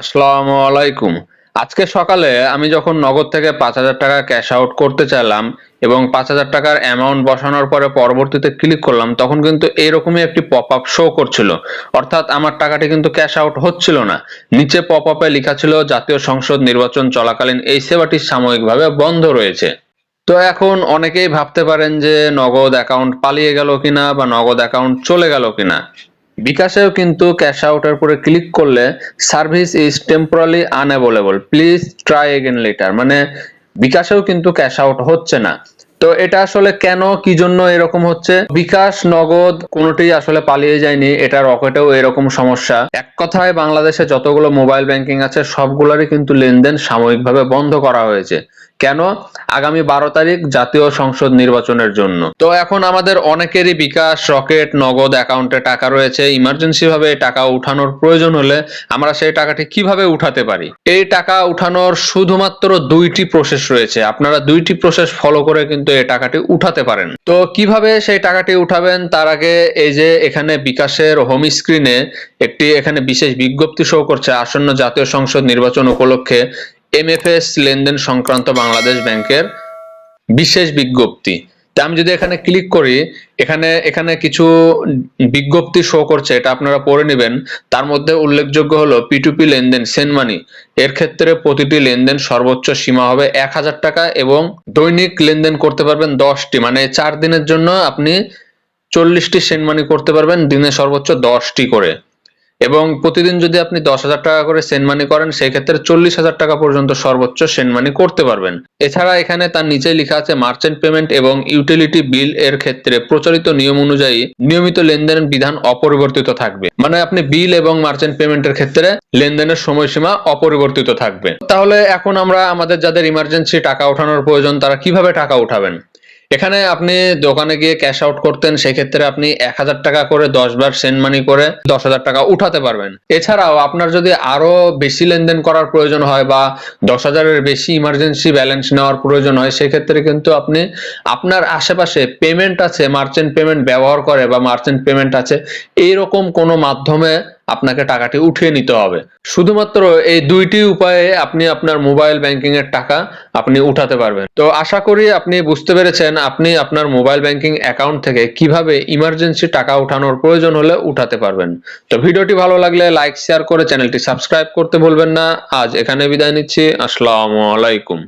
আসসালামু আলাইকুম। আজকে সকালে আমি যখন নগদ থেকে পাঁচ হাজার টাকা ক্যাশ আউট করতে চাইলাম এবং পাঁচ হাজার টাকার অ্যামাউন্ট বসানোর পরে পরবর্তীতে ক্লিক করলাম, তখন কিন্তু এইরকমই একটি পপ আপ শো করছিল। অর্থাৎ আমার টাকাটি কিন্তু ক্যাশ আউট হচ্ছিল না। নিচে পপ আপে লেখা ছিল, জাতীয় সংসদ নির্বাচন চলাকালীন এই সেবাটি সাময়িকভাবে বন্ধ রয়েছে। তো এখন অনেকেই ভাবতে পারেন যে নগদ অ্যাকাউন্ট পালিয়ে গেল কিনা বা নগদ অ্যাকাউন্ট চলে গেল কিনা। বিকাশেও কিন্তু ক্যাশ আউটের উপরে ক্লিক করলে service is temporarily unavailable please try again later মানে বিকাশেও কিন্তু ক্যাশ আউট হচ্ছে না। তো এটা আসলে কেন, কি জন্য এরকম হচ্ছে? বিকাশ, নগদ কোনোটি আসলে পালিয়ে যায়নি, এটা রকেটেও এরকম সমস্যা। এক কথায় বাংলাদেশে যতগুলো মোবাইল ব্যাংকিং আছে, সবগুলোরই কিন্তু লেনদেন সাময়িকভাবে বন্ধ করা হয়েছে। কেন? আগামী বারো তারিখ জাতীয় সংসদ নির্বাচনের জন্য। তো এখন আমাদের অনেকেরই বিকাশ, রকেট, নগদ অ্যাকাউন্টে টাকা রয়েছে। ইমার্জেন্সি ভাবে টাকা উঠানোর প্রয়োজন হলে আমরা সেই টাকাটি কীভাবে উঠাতে পারি? এই টাকা উঠানোর শুধুমাত্র দুইটি প্রসেস রয়েছে। আপনারা দুইটি প্রসেস ফলো করে কিন্তু এই টাকাটি উঠাতে পারেন। তো কীভাবে সেই টাকাটি উঠাবেন? তার আগে এই যে এখানে বিকাশের হোম স্ক্রিনে একটি এখানে বিশেষ বিজ্ঞপ্তি শো করছে আসন্ন জাতীয় সংসদ নির্বাচন উপলক্ষে। এমএফএস লেনদেন সংক্রান্ত বাংলাদেশ ব্যাংকের বিশেষ বিজ্ঞপ্তি। তা আমি যদি এখানে ক্লিক করি, এখানে এখানে কিছু বিজ্ঞপ্তি শো করছে, এটা আপনারা পড়ে নেবেন। তার মধ্যে উল্লেখযোগ্য হলো পিটুপি লেনদেন সেন্ড মানি এর ক্ষেত্রে প্রতিটি লেনদেন সর্বোচ্চ সীমা হবে এক হাজার টাকা এবং দৈনিক লেনদেন করতে পারবেন দশটি। মানে চার দিনের জন্য আপনি চল্লিশটি সেন্ড মানি করতে পারবেন, দিনে সর্বোচ্চ দশটি করে। এবং প্রতিদিন যদি আপনি দশ হাজার টাকা করে সেন্ড মানি করেন সেই ক্ষেত্রে চল্লিশ হাজার টাকা পর্যন্ত সর্বোচ্চ সেন্ড মানি করতে পারবেন। এছাড়া এখানে তার নিচে লেখা আছে মার্চেন্ট পেমেন্ট এবং ইউটিলিটি বিল এর ক্ষেত্রে প্রচলিত নিয়ম অনুযায়ী নিয়মিত লেনদেনের বিধান অপরিবর্তিত থাকবে। মানে আপনি বিল এবং মার্চেন্ট পেমেন্টের ক্ষেত্রে লেনদেনের সময়সীমা অপরিবর্তিত থাকবে। তাহলে এখন আমরা আমাদের যাদের ইমার্জেন্সি টাকা ওঠানোর প্রয়োজন, তারা কীভাবে টাকা উঠাবেন? এখানে আপনি দোকানে গিয়ে ক্যাশ আউট করতেন, সেক্ষেত্রে আপনি এক হাজার টাকা করে দশ বার সেন্ড মানি করে দশ হাজার টাকা উঠাতে পারবেন। এছাড়াও আপনার যদি আরও বেশি লেনদেন করার প্রয়োজন হয় বা দশ হাজারের বেশি ইমার্জেন্সি ব্যালেন্স নেওয়ার প্রয়োজন হয়, সেক্ষেত্রে কিন্তু আপনি আপনার আশেপাশে পেমেন্ট আছে মার্চেন্ট পেমেন্ট ব্যবহার করে বা মার্চেন্ট পেমেন্ট আছে, এইরকম কোনো মাধ্যমে আপনাকে টাকাটি উঠিয়ে নিতে হবে। শুধুমাত্র এই দুইটি উপায়ে আপনি আপনার মোবাইল ব্যাংকিং এর টাকা আপনি উঠাতে পারবেন। তো আশা করি আপনি বুঝতে পেরেছেন, আপনি আপনার মোবাইল ব্যাংকিং অ্যাকাউন্ট থেকে কীভাবে ইমার্জেন্সি টাকা উঠানোর প্রয়োজন হলে উঠাতে পারবেন। তো ভিডিওটি ভালো লাগলে লাইক, শেয়ার করে চ্যানেলটি সাবস্ক্রাইব করতে ভুলবেন না। আজ এখানে বিদায় নিচ্ছি। আসসালামু আলাইকুম।